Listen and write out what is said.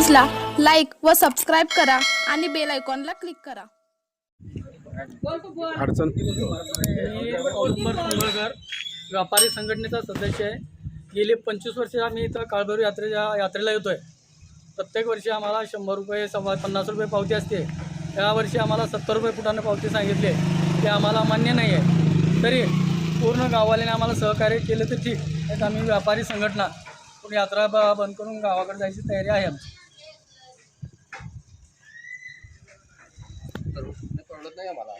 व सबस्क्राईब करा आणि बेल आयकॉनला क्लिक करा. अडचण मी औदुंबर कुंभळकर व्यापारी संघटनेचा सदस्य आहे. गेली पंचवीस वर्ष आम्ही इथं काळभैरव यात्रेच्या यात्रेला येतो आहे प्रत्येक वर्षी आम्हाला शंभर रुपये सव्वा पन्नास रुपये पावती असते. यावर्षी आम्हाला सत्तर रुपये फुटानं पावती सांगितली आहे. ते आम्हाला मान्य नाही आहे. तरी पूर्ण गाववाल्याने आम्हाला सहकार्य केलं तर ठीक. आम्ही व्यापारी संघटना. पूर्ण यात्रा ब बंद करून गावाकडे जायची तयारी आहे आमची. कळत नाही आम्हाला.